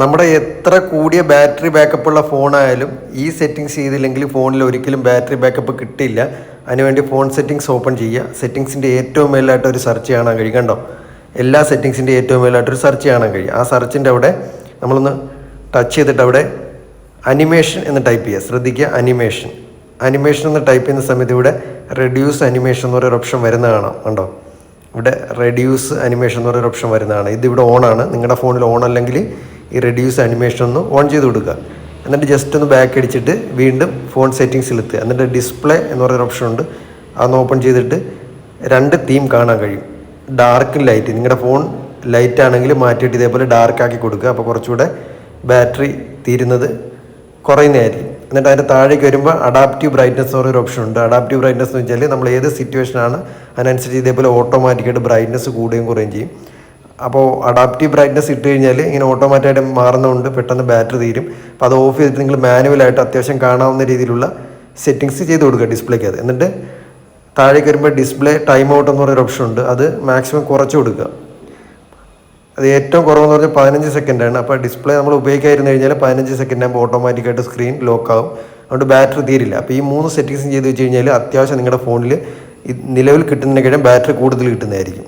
നമ്മുടെ എത്ര കൂടിയ ബാറ്ററി ബാക്കപ്പ് ഉള്ള ഫോണായാലും ഈ സെറ്റിങ്സ് ചെയ്തില്ലെങ്കിൽ ഫോണിൽ ഒരിക്കലും ബാറ്ററി ബാക്കപ്പ് കിട്ടില്ല അതിനുവേണ്ടി ഫോൺ സെറ്റിങ്സ് ഓപ്പൺ ചെയ്യുക. സെറ്റിങ്സിന്റെ ഏറ്റവും മേലായിട്ട് ഒരു സെർച്ച് കാണാൻ കഴിയും. കണ്ടോ? എല്ലാ സെറ്റിങ്സിന്റെ ഏറ്റവും മേലായിട്ട് ഒരു സെർച്ച് കാണാൻ കഴിയും. ആ സെർച്ചിന്റെ അവിടെ നമ്മളൊന്ന് ടച്ച് ചെയ്തിട്ട് അവിടെ അനിമേഷൻ എന്ന് ടൈപ്പ് ചെയ്യുക. ശ്രദ്ധിക്കുക അനിമേഷൻ അനിമേഷൻ എന്ന് ടൈപ്പ് ചെയ്യുന്ന സമയത്ത് ഇവിടെ റെഡ്യൂസ് അനിമേഷൻ എന്ന് പറയുന്ന ഓപ്ഷൻ വരുന്ന കാണാം. കണ്ടോ? ഇവിടെ റെഡ്യൂസ് അനിമേഷൻ എന്ന് പറയുന്ന ഓപ്ഷൻ വരുന്നതാണ്. ഇത് ഇവിടെ ഓൺ ആണ്. നിങ്ങളുടെ ഫോണിൽ ഓൺ അല്ലെങ്കിൽ ഈ റെഡ്യൂസ് അനിമേഷൻ ഒന്ന് ഓൺ ചെയ്ത് കൊടുക്കുക. എന്നിട്ട് ജസ്റ്റ് ഒന്ന് ബാക്ക് അടിച്ചിട്ട് വീണ്ടും ഫോൺ സെറ്റിങ്സിൽ എത്തുക എന്നിട്ട് ഡിസ്പ്ലേ എന്ന് പറയുന്ന ഓപ്ഷൻ ഉണ്ട്. അതൊന്ന് ഓപ്പൺ ചെയ്തിട്ട് രണ്ട് തീം കാണാൻ കഴിയും. ഡാർക്ക് ലൈറ്റ് നിങ്ങളുടെ ഫോൺ ലൈറ്റ് ആണെങ്കിൽ മാറ്റിയിട്ട് ഇതേപോലെ ഡാർക്ക് ആക്കി കൊടുക്കുക. അപ്പോൾ കുറച്ചുകൂടെ ബാറ്ററി തീരുന്നത് കുറയുന്നതായിരിക്കും. എന്നിട്ട് അതിന്റെ താഴേക്ക് വരുമ്പോൾ അഡാപ്റ്റീവ് ബ്രൈറ്റ്നസ് എന്ന് പറയുന്ന ഓപ്ഷൻ ഉണ്ട്. അഡാപ്റ്റീവ് ബ്രൈറ്റ്നസ് എന്ന് വെച്ചാൽ നമ്മൾ ഏത് സിറ്റുവേഷനാണ് അതിനനുസരിച്ച് ഇതേപോലെ ഓട്ടോമാറ്റിക്കായിട്ട് ബ്രൈറ്റ്നസ് കൂടുകയും കുറയുകയും ചെയ്യും. അപ്പോൾ അഡാപ്റ്റീവ് ബ്രൈറ്റ്നസ് ഇട്ട് കഴിഞ്ഞാൽ ഇങ്ങനെ ഓട്ടോമാറ്റിക്കായിട്ട് മാറുന്നതുകൊണ്ട് പെട്ടെന്ന് ബാറ്ററി തീരും. അപ്പോൾ അത് ഓഫ് ചെയ്തിട്ട് നിങ്ങൾ മാനുവലായിട്ട് അത്യാവശ്യം കാണാവുന്ന രീതിയിലുള്ള സെറ്റിങ്സ് ചെയ്ത് കൊടുക്കുക ഡിസ്പ്ലേക്ക് അത്. എന്നിട്ട് താഴേക്ക് വരുമ്പോൾ ഡിസ്പ്ലേ ടൈം ഔട്ട് എന്ന് പറയുന്ന ഓപ്ഷൻ ഉണ്ട്. അത് മാക്സിമം കുറച്ച് കൊടുക്കുക. അത് ഏറ്റവും കുറവെന്ന് പറഞ്ഞാൽ പതിനഞ്ച് സെക്കൻഡാണ് അപ്പോൾ ഡിസ്പ്ലേ നമ്മൾ ഉപയോഗിക്കാതിരുന്നു കഴിഞ്ഞാൽ പതിനഞ്ച് സെക്കൻഡ് ആകുമ്പോൾ ഓട്ടോമാറ്റിക്കായിട്ട് സ്ക്രീൻ ലോക്ക് ആവും. അതുകൊണ്ട് ബാറ്ററി തീരില്ല. അപ്പോൾ ഈ മൂന്ന് സെറ്റിങ്സും ചെയ്ത് വെച്ച് കഴിഞ്ഞാൽ അത്യാവശ്യം നിങ്ങളുടെ ഫോണിൽ നിലവിൽ കിട്ടുന്നതിനേക്കാളും ബാറ്ററി കൂടുതൽ കിട്ടുന്നതായിരിക്കും.